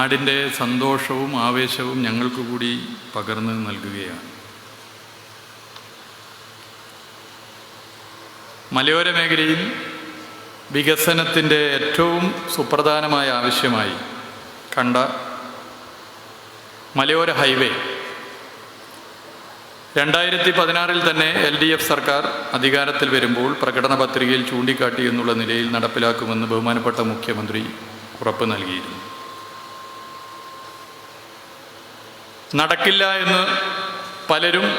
നാടിന്റെ സന്തോഷവും ആവേശവും ഞങ്ങൾക്ക് കൂടി പകർന്ന് നൽകുകയാണ്. മലയോര മേഖലയിൽ വികസനത്തിന്റെ ഏറ്റവും സുപ്രധാനമായ ആവശ്യമായി കണ്ട മലയോര ഹൈവേ. രണ്ടായിരത്തി പതിനാറിൽ തന്നെ എൽ ഡി എഫ് സർക്കാർ അധികാരത്തിൽ വരുമ്പോൾ പ്രകടന പത്രികയിൽ ചൂണ്ടിക്കാട്ടി എന്നുള്ള നിലയിൽ നടപ്പിലാക്കുമെന്ന് ബഹുമാനപ്പെട്ട മുഖ്യമന്ത്രി ഉറപ്പ് നൽകിയിരുന്നു. നടക്കില്ല എന്ന് പലരും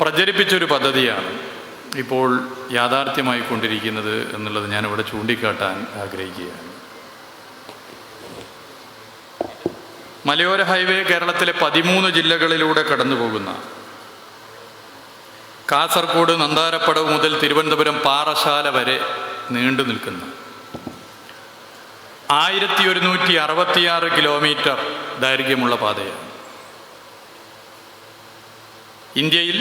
പ്രചരിപ്പിച്ചൊരു പദ്ധതിയാണ് ഇപ്പോൾ യാഥാർത്ഥ്യമായി കൊണ്ടിരിക്കുന്നത് എന്നുള്ളത് ഞാനിവിടെ ചൂണ്ടിക്കാട്ടാൻ ആഗ്രഹിക്കുകയാണ്. മലയോര ഹൈവേ കേരളത്തിലെ പതിമൂന്ന് ജില്ലകളിലൂടെ കടന്നു പോകുന്ന കാസർഗോഡ് നന്താരപ്പടവ് മുതൽ തിരുവനന്തപുരം പാറശാല വരെ നീണ്ടു നിൽക്കുന്ന ആയിരത്തി ഒരുന്നൂറ്റി അറുപത്തിയാറ് കിലോമീറ്റർ ദൈർഘ്യമുള്ള പാതയാണ്. ഇന്ത്യയിൽ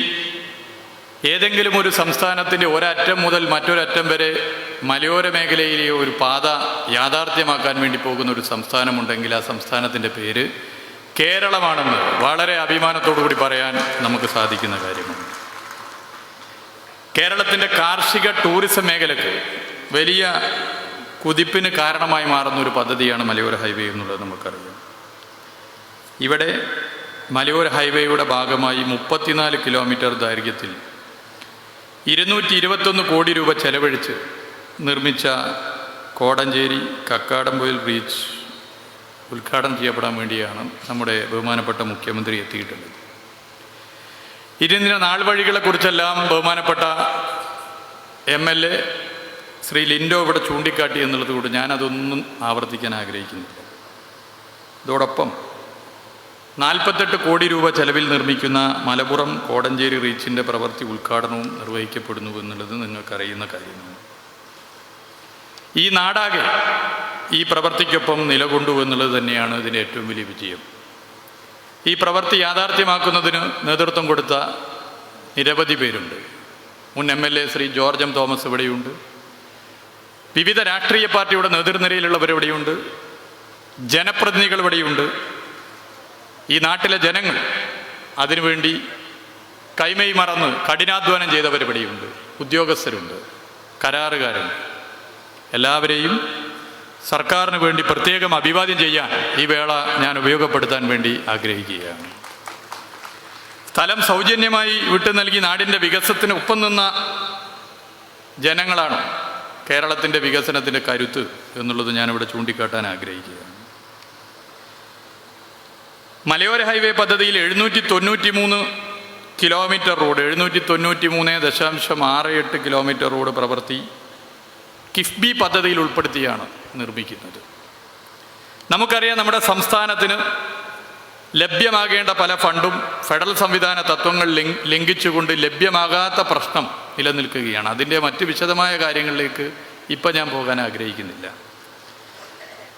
ഏതെങ്കിലും ഒരു സംസ്ഥാനത്തിന്റെ ഒരറ്റം മുതൽ മറ്റൊരറ്റം വരെ മലയോര മേഖലയിലെ ഒരു പാത യാഥാർത്ഥ്യമാക്കാൻ വേണ്ടി പോകുന്ന ഒരു സംസ്ഥാനമുണ്ടെങ്കിൽ ആ സംസ്ഥാനത്തിന്റെ പേര് കേരളമാണെന്ന് വളരെ അഭിമാനത്തോടു കൂടി പറയാൻ നമുക്ക് സാധിക്കുന്ന കാര്യമാണ്. കേരളത്തിന്റെ കാർഷിക ടൂറിസം മേഖലക്ക് വലിയ കുതിപ്പിന് കാരണമായി മാറുന്ന ഒരു പദ്ധതിയാണ് മലയോര ഹൈവേ എന്നുള്ളത് നമുക്കറിയാം. ഇവിടെ മലയോര ഹൈവേയുടെ ഭാഗമായി മുപ്പത്തിനാല് കിലോമീറ്റർ ദൈർഘ്യത്തിൽ ഇരുന്നൂറ്റി ഇരുപത്തൊന്ന് കോടി രൂപ ചെലവഴിച്ച് നിർമ്മിച്ച കോടഞ്ചേരി കക്കാടംപൊയിൽ ബ്രീച്ച് ഉദ്ഘാടനം ചെയ്യപ്പെടാൻ വേണ്ടിയാണ് നമ്മുടെ ബഹുമാനപ്പെട്ട മുഖ്യമന്ത്രി എത്തിയിട്ടുള്ളത്. ഇരുന്നിന നാൾ വഴികളെക്കുറിച്ചെല്ലാം ബഹുമാനപ്പെട്ട M L A Shri Linto ഇവിടെ ചൂണ്ടിക്കാട്ടി എന്നുള്ളത് കൊണ്ട് ഞാനതൊന്നും ആവർത്തിക്കാൻ ആഗ്രഹിക്കുന്നില്ല. ഇതോടൊപ്പം നാൽപ്പത്തെട്ട് കോടി രൂപ ചെലവിൽ നിർമ്മിക്കുന്ന മലപ്പുറം കോടഞ്ചേരി റീച്ചിന്റെ പ്രവൃത്തി ഉദ്ഘാടനവും നിർവഹിക്കപ്പെടുന്നു എന്നുള്ളത് നിങ്ങൾക്കറിയുന്ന കാര്യമാണ്. ഈ നാടാകെ ഈ പ്രവൃത്തിക്കൊപ്പം നിലകൊണ്ടു എന്നുള്ളത് തന്നെയാണ് ഇതിന്റെ ഏറ്റവും വലിയ വിജയം. ഈ പ്രവൃത്തി യാഥാർത്ഥ്യമാക്കുന്നതിന് നേതൃത്വം കൊടുത്ത നിരവധി പേരുണ്ട്. മുൻ M L A Shri George M Thomas ഇവിടെയുണ്ട്. വിവിധ രാഷ്ട്രീയ പാർട്ടിയുടെ നേതൃനിരയിലുള്ളവരിവിടെയുണ്ട് ജനപ്രതിനിധികൾ ഇവിടെയുണ്ട്. ഈ നാട്ടിലെ ജനങ്ങൾ അതിനുവേണ്ടി കൈമൈ മറന്ന് കഠിനാധ്വാനം ചെയ്ത പരിപാടിയുണ്ട്. ഉദ്യോഗസ്ഥരുണ്ട് കരാറുകാരുണ്ട്. എല്ലാവരെയും സർക്കാരിന് വേണ്ടി പ്രത്യേകം അഭിവാദ്യം ചെയ്യാൻ ഈ വേള ഞാൻ ഉപയോഗപ്പെടുത്താൻ വേണ്ടി ആഗ്രഹിക്കുകയാണ്. സ്ഥലം സൗജന്യമായി വിട്ടു നൽകി നാടിന്റെ വികസനത്തിന് ഒപ്പം നിന്ന ജനങ്ങളാണ് കേരളത്തിന്റെ വികസനത്തിന്റെ കരുത്ത് എന്നുള്ളത് ഞാനിവിടെ ചൂണ്ടിക്കാട്ടാൻ ആഗ്രഹിക്കുകയാണ്. മലയോര ഹൈവേ പദ്ധതിയിൽ എഴുന്നൂറ്റി തൊണ്ണൂറ്റി മൂന്ന് കിലോമീറ്റർ റോഡ് എഴുന്നൂറ്റി തൊണ്ണൂറ്റി മൂന്ന് ദശാംശം ആറ് എട്ട് കിലോമീറ്റർ റോഡ് പ്രവൃത്തി കിഫ്ബി പദ്ധതിയിൽ ഉൾപ്പെടുത്തിയാണ് നിർമ്മിക്കുന്നത്. നമുക്കറിയാം നമ്മുടെ സംസ്ഥാനത്തിന് ലഭ്യമാകേണ്ട പല ഫണ്ടും ഫെഡറൽ സംവിധാന തത്വങ്ങൾ ലംഘ- ലംഘിച്ചുകൊണ്ട് ലഭ്യമാകാത്ത പ്രശ്നം നിലനിൽക്കുകയാണ്. അതിന്റെ മറ്റ് വിശദമായ കാര്യങ്ങളിലേക്ക് ഇപ്പം ഞാൻ പോകാൻ ആഗ്രഹിക്കുന്നില്ല.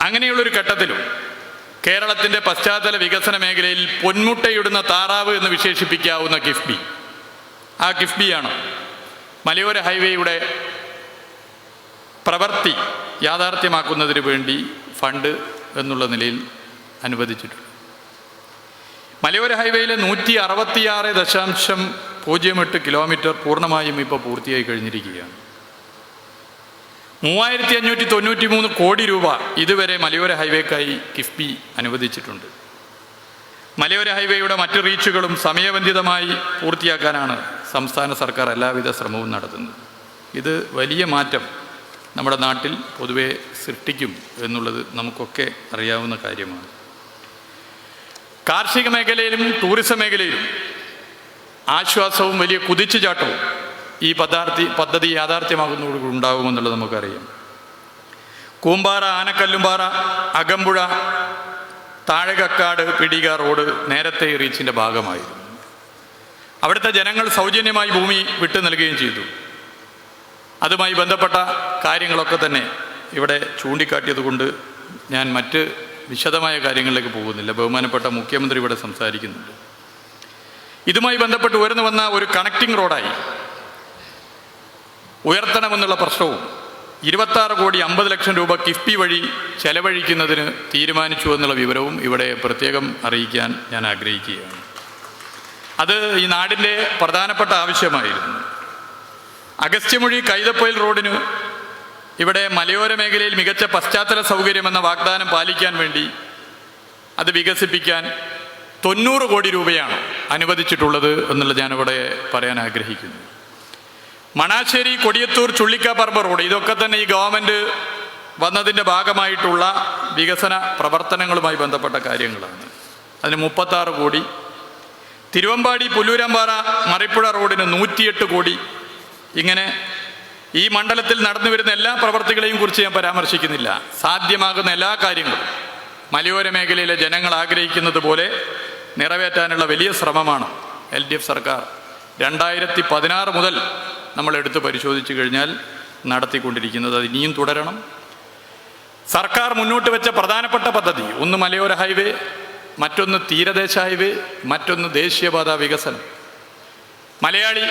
അങ്ങനെയുള്ളൊരു ഘട്ടത്തിലും കേരളത്തിന്റെ പശ്ചാത്തല വികസന മേഖലയിൽ പൊന്മുട്ടയിടുന്ന താറാവ് എന്ന് വിശേഷിപ്പിക്കാവുന്ന കിഫ്ബി. ആ കിഫ്ബിയാണ് മലയോര ഹൈവേയുടെ പ്രവൃത്തി യാഥാർത്ഥ്യമാക്കുന്നതിന് വേണ്ടി ഫണ്ട് എന്നുള്ള നിലയിൽ അനുവദിച്ചിട്ടുണ്ട്. മലയോര ഹൈവേയിലെ നൂറ്റി അറുപത്തിയാറ് ദശാംശം പൂജ്യം എട്ട് കിലോമീറ്റർ പൂർണമായും ഇപ്പോൾ പൂർത്തിയായി കഴിഞ്ഞിരിക്കുകയാണ്. മൂവായിരത്തി അഞ്ഞൂറ്റി തൊണ്ണൂറ്റി മൂന്ന് കോടി രൂപ ഇതുവരെ മലയോര ഹൈവേക്കായി കിഫ്ബി അനുവദിച്ചിട്ടുണ്ട്. മലയോര ഹൈവേയുടെ മറ്റ് റീച്ചുകളും സമയബന്ധിതമായി പൂർത്തിയാക്കാനാണ് സംസ്ഥാന സർക്കാർ എല്ലാവിധ ശ്രമവും നടത്തുന്നത്. ഇത് വലിയ മാറ്റം നമ്മുടെ നാട്ടിൽ പൊതുവെ സൃഷ്ടിക്കും എന്നുള്ളത് നമുക്കൊക്കെ അറിയാവുന്ന കാര്യമാണ്. കാർഷിക മേഖലയിലും ടൂറിസം മേഖലയിലും ആശ്വാസവും വലിയ കുതിച്ചുചാട്ടവും ഈ പദാർത്ഥി പദ്ധതി യാഥാർത്ഥ്യമാകുന്നതോടുകൂടി ഉണ്ടാകുമെന്നുള്ളത് നമുക്കറിയാം. കൂമ്പാറ ആനക്കല്ലുംപാറ അകമ്പുഴ താഴകക്കാട് പിടിക റോഡ് നേരത്തെ റീച്ചിന്റെ ഭാഗമായിരുന്നു. അവിടുത്തെ ജനങ്ങൾ സൗജന്യമായി ഭൂമി വിട്ടു നൽകുകയും ചെയ്തു. അതുമായി ബന്ധപ്പെട്ട കാര്യങ്ങളൊക്കെ തന്നെ ഇവിടെ ചൂണ്ടിക്കാട്ടിയതുകൊണ്ട് ഞാൻ മറ്റ് വിശദമായ കാര്യങ്ങളിലേക്ക് പോകുന്നില്ല. ബഹുമാനപ്പെട്ട മുഖ്യമന്ത്രി ഇവിടെ സംസാരിക്കുന്നുണ്ട്. ഇതുമായി ബന്ധപ്പെട്ട് ഉയർന്നു വന്ന ഒരു കണക്റ്റിംഗ് റോഡായി ഉയർത്തണമെന്നുള്ള പ്രശ്നവും ഇരുപത്താറ് കോടി അമ്പത് ലക്ഷം രൂപ കിഫ്ബി വഴി ചെലവഴിക്കുന്നതിന് തീരുമാനിച്ചു എന്നുള്ള വിവരവും ഇവിടെ പ്രത്യേകം അറിയിക്കാൻ ഞാൻ ആഗ്രഹിക്കുകയാണ്. അത് ഈ നാടിന്റെ പ്രധാനപ്പെട്ട ആവശ്യമായിരുന്നു. അഗസ്ത്യമൊഴി കൈതപ്പൊയിൽ റോഡിന് ഇവിടെ മലയോര മേഖലയിൽ മികച്ച പശ്ചാത്തല സൗകര്യമെന്ന വാഗ്ദാനം പാലിക്കാൻ വേണ്ടി അത് വികസിപ്പിക്കാൻ തൊണ്ണൂറ് കോടി രൂപയാണ് അനുവദിച്ചിട്ടുള്ളത് എന്നുള്ളത് ഞാനിവിടെ പറയാൻ ആഗ്രഹിക്കുന്നു. മണാശ്ശേരി കൊടിയത്തൂർ ചുള്ളിക്കാപ്പറമ്പ് റോഡ്. ഇതൊക്കെ തന്നെ ഈ ഗവൺമെന്റ് വന്നതിന്റെ ഭാഗമായിട്ടുള്ള വികസന പ്രവർത്തനങ്ങളുമായി ബന്ധപ്പെട്ട കാര്യങ്ങളാണ്. അതിന് മുപ്പത്താറ് കോടി. തിരുവമ്പാടി പുല്ലൂരമ്പാറ മറിപ്പുഴ റോഡിന് നൂറ്റിയെട്ട് കോടി. ഇങ്ങനെ ഈ മണ്ഡലത്തിൽ നടന്നു വരുന്ന എല്ലാ പ്രവർത്തികളെയും കുറിച്ച് ഞാൻ പരാമർശിക്കുന്നില്ല. സാധ്യമാകുന്ന എല്ലാ കാര്യങ്ങളും മലയോര മേഖലയിലെ ജനങ്ങൾ ആഗ്രഹിക്കുന്നത് പോലെ നിറവേറ്റാനുള്ള വലിയ ശ്രമമാണ് എൽ സർക്കാർ. രണ്ടായിരത്തി മുതൽ നമ്മൾ എടുത്ത് പരിശോധിച്ചു കഴിഞ്ഞാൽ നടത്തിക്കൊണ്ടിരിക്കുന്നത് അത് ഇനിയും തുടരണം. സർക്കാർ മുന്നോട്ട് വെച്ച പ്രധാനപ്പെട്ട പദ്ധതി ഒന്ന് മലയോര ഹൈവേ മറ്റൊന്ന് തീരദേശ ഹൈവേ മറ്റൊന്ന് ദേശീയപാത വികസനം. മലയാളി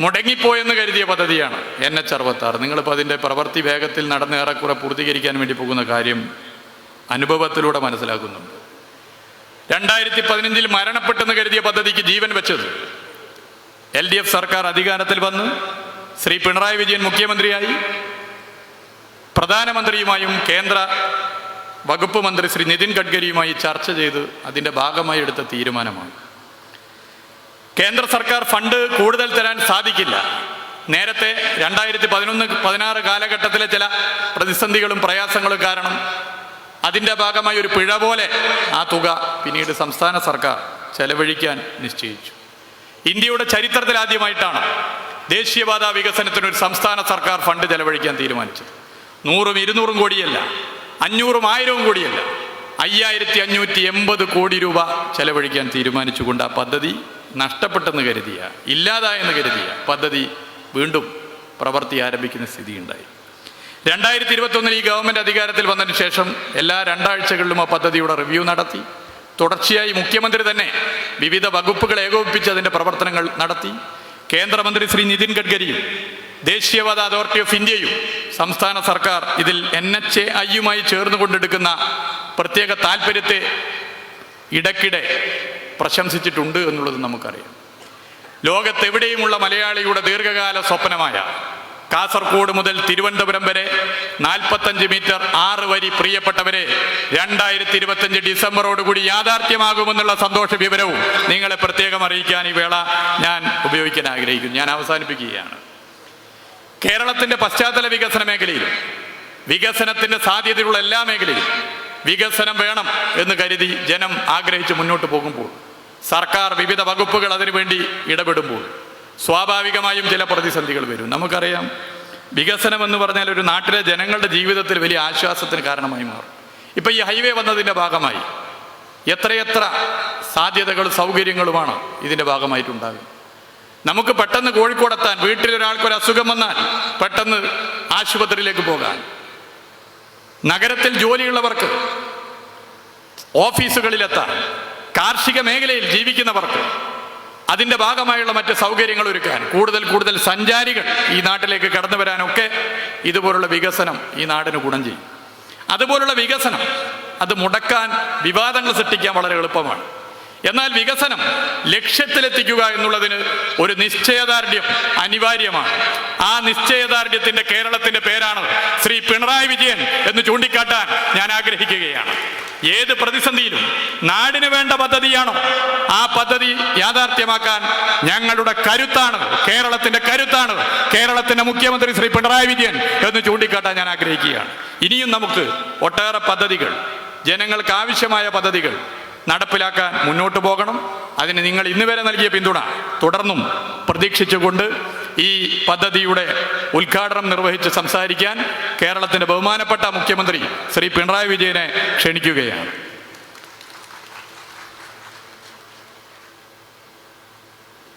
മുടങ്ങിപ്പോയെന്ന് കരുതിയ പദ്ധതിയാണ് എൻ എച്ച് അറുപത്താറ്. നിങ്ങളിപ്പോൾ അതിന്റെ പ്രവൃത്തി വേഗത്തിൽ നടന്ന് ഏറെക്കുറെ പൂർത്തീകരിക്കാൻ വേണ്ടി പോകുന്ന കാര്യം അനുഭവത്തിലൂടെ മനസ്സിലാക്കുന്നുണ്ട്. രണ്ടായിരത്തി പതിനഞ്ചിൽ മരണപ്പെട്ടെന്ന് കരുതിയ പദ്ധതിക്ക് ജീവൻ വെച്ചത് എൽ ഡി എഫ് സർക്കാർ അധികാരത്തിൽ വന്ന് ശ്രീ പിണറായി വിജയൻ മുഖ്യമന്ത്രിയായി പ്രധാനമന്ത്രിയുമായും കേന്ദ്ര വകുപ്പ് മന്ത്രി ശ്രീ നിതിൻ ഗഡ്കരിയുമായി ചർച്ച ചെയ്ത് അതിന്റെ ഭാഗമായി എടുത്ത തീരുമാനമാണ്. കേന്ദ്ര സർക്കാർ ഫണ്ട് കൂടുതൽ തരാൻ സാധിക്കില്ല. നേരത്തെ രണ്ടായിരത്തി പതിനൊന്ന് പതിനാറ് കാലഘട്ടത്തിലെ ചില പ്രതിസന്ധികളും പ്രയാസങ്ങളും കാരണം അതിന്റെ ഭാഗമായി ഒരു പിഴ പോലെ ആ തുക പിന്നീട് സംസ്ഥാന സർക്കാർ ചെലവഴിക്കാൻ നിശ്ചയിച്ചു. ഇന്ത്യയുടെ ചരിത്രത്തിൽ ആദ്യമായിട്ടാണ് ദേശീയപാത വികസനത്തിന് ഒരു സംസ്ഥാന സർക്കാർ ഫണ്ട് ചെലവഴിക്കാൻ തീരുമാനിച്ചത്. നൂറും ഇരുന്നൂറും കോടിയല്ല അഞ്ഞൂറും ആയിരവും കോടിയല്ല അയ്യായിരത്തി അഞ്ഞൂറ്റി എൺപത് കോടി രൂപ ചെലവഴിക്കാൻ തീരുമാനിച്ചുകൊണ്ട് ആ പദ്ധതി നഷ്ടപ്പെട്ടെന്ന് കരുതിയ ഇല്ലാതായെന്ന് കരുതിയ പദ്ധതി വീണ്ടും പ്രവൃത്തി ആരംഭിക്കുന്ന സ്ഥിതിയുണ്ടായി. രണ്ടായിരത്തി ഇരുപത്തൊന്നിൽ ഈ ഗവൺമെന്റ് അധികാരത്തിൽ വന്നതിന് ശേഷം എല്ലാ രണ്ടാഴ്ചകളിലും ആ പദ്ധതിയുടെ റിവ്യൂ നടത്തി. തുടർച്ചയായി മുഖ്യമന്ത്രി തന്നെ വിവിധ വകുപ്പുകൾ ഏകോപിപ്പിച്ച് അതിന്റെ പ്രവർത്തനങ്ങൾ നടത്തി. കേന്ദ്രമന്ത്രി ശ്രീ നിതിൻ ഗഡ്കരിയും ദേശീയപാത അതോറിറ്റി ഓഫ് ഇന്ത്യയും സംസ്ഥാന സർക്കാർ ഇതിൽ എൻ എച്ച് എ ഐയുമായി ചേർന്ന് കൊണ്ടെടുക്കുന്ന പ്രത്യേക താല്പര്യത്തെ ഇടയ്ക്കിടെ പ്രശംസിച്ചിട്ടുണ്ട് എന്നുള്ളത് നമുക്കറിയാം. ലോകത്തെവിടെയുമുള്ള മലയാളിയുടെ ദീർഘകാല സ്വപ്നമായ കാസർഗോഡ് മുതൽ തിരുവനന്തപുരം വരെ നാൽപ്പത്തഞ്ച് മീറ്റർ ആറ് വരി പ്രിയപ്പെട്ടവരെ രണ്ടായിരത്തി ഇരുപത്തഞ്ച് ഡിസംബറോടുകൂടി യാഥാർത്ഥ്യമാകുമെന്നുള്ള സന്തോഷ വിവരവും നിങ്ങളെ പ്രത്യേകം അറിയിക്കാൻ ഈ വേള ഞാൻ ഉപയോഗിക്കാൻ ആഗ്രഹിക്കുന്നു. ഞാൻ അവസാനിപ്പിക്കുകയാണ്. കേരളത്തിന്റെ പശ്ചാത്തല വികസന മേഖലയിൽ വികസനത്തിന്റെ സാധ്യതയുള്ള എല്ലാ മേഖലയിലും വികസനം വേണം എന്ന് കരുതി ജനം ആഗ്രഹിച്ച് മുന്നോട്ട് പോകുമ്പോൾ സർക്കാർ വിവിധ വകുപ്പുകൾ അതിനുവേണ്ടി ഇടപെടുമ്പോൾ സ്വാഭാവികമായും ചില പ്രതിസന്ധികൾ വരും. നമുക്കറിയാം വികസനം എന്ന് പറഞ്ഞാൽ ഒരു നാട്ടിലെ ജനങ്ങളുടെ ജീവിതത്തിൽ വലിയ ആശ്വാസത്തിന് കാരണമായി മാറും. ഇപ്പം ഈ ഹൈവേ വന്നതിന്റെ ഭാഗമായി എത്രയെത്ര സാധ്യതകളും സൗകര്യങ്ങളുമാണ് ഇതിന്റെ ഭാഗമായിട്ടുണ്ടാകും നമുക്ക് പെട്ടെന്ന് കോഴിക്കോടെത്താൻ വീട്ടിലൊരാൾക്ക് ഒരു അസുഖം വന്നാൽ പെട്ടെന്ന് ആശുപത്രിയിലേക്ക് പോകാൻ. നഗരത്തിൽ ജോലിയുള്ളവർക്ക് ഓഫീസുകളിലെത്താൻ കാർഷിക മേഖലയിൽ ജീവിക്കുന്നവർക്ക് അതിന്റെ ഭാഗമായുള്ള മറ്റ് സൗകര്യങ്ങൾ ഒരുക്കാൻ കൂടുതൽ കൂടുതൽ സഞ്ചാരികൾ ഈ നാട്ടിലേക്ക് കടന്നു വരാനൊക്കെ ഇതുപോലുള്ള വികസനം ഈ നാടിന് ഗുണം ചെയ്യും. അതുപോലുള്ള വികസനം അത് മുടക്കാൻ വിവാദങ്ങൾ സൃഷ്ടിക്കാൻ വളരെ എളുപ്പമാണ്. എന്നാൽ വികസനം ലക്ഷ്യത്തിലെത്തിക്കുക എന്നുള്ളതിന് ഒരു നിശ്ചയദാർഢ്യം അനിവാര്യമാണ്. ആ നിശ്ചയദാർഢ്യത്തിന്റെ കേരളത്തിന്റെ പേരാണ് ശ്രീ പിണറായി വിജയൻ എന്ന് ചൂണ്ടിക്കാട്ടാൻ ഞാൻ ആഗ്രഹിക്കുകയാണ്. ഏത് പ്രതിസന്ധിയിലും നാടിന് വേണ്ട പദ്ധതിയാണോ ആ പദ്ധതി യാഥാർത്ഥ്യമാക്കാൻ ഞങ്ങളുടെ കരുത്താണ്. കേരളത്തിന്റെ കരുത്താണ്. കേരളത്തിന്റെ മുഖ്യമന്ത്രി ശ്രീ പിണറായി വിജയൻ എന്ന് ചൂണ്ടിക്കാട്ടാൻ ഞാൻ ആഗ്രഹിക്കുകയാണ്. ഇനിയും നമുക്ക് ഒട്ടേറെ പദ്ധതികൾ ജനങ്ങൾക്ക് ആവശ്യമായ പദ്ധതികൾ നടപ്പിലാക്കാൻ മുന്നോട്ട് പോകണം. അതിന് നിങ്ങൾ ഇന്ന് വരെ നൽകിയ പിന്തുണ തുടർന്നും പ്രതീക്ഷിച്ചുകൊണ്ട് ഈ പദ്ധതിയുടെ ഉദ്ഘാടനം നിർവഹിച്ച് സംസാരിക്കാൻ കേരളത്തിന്റെ ബഹുമാനപ്പെട്ട മുഖ്യമന്ത്രി ശ്രീ പിണറായി വിജയനെ ക്ഷണിക്കുകയാണ്.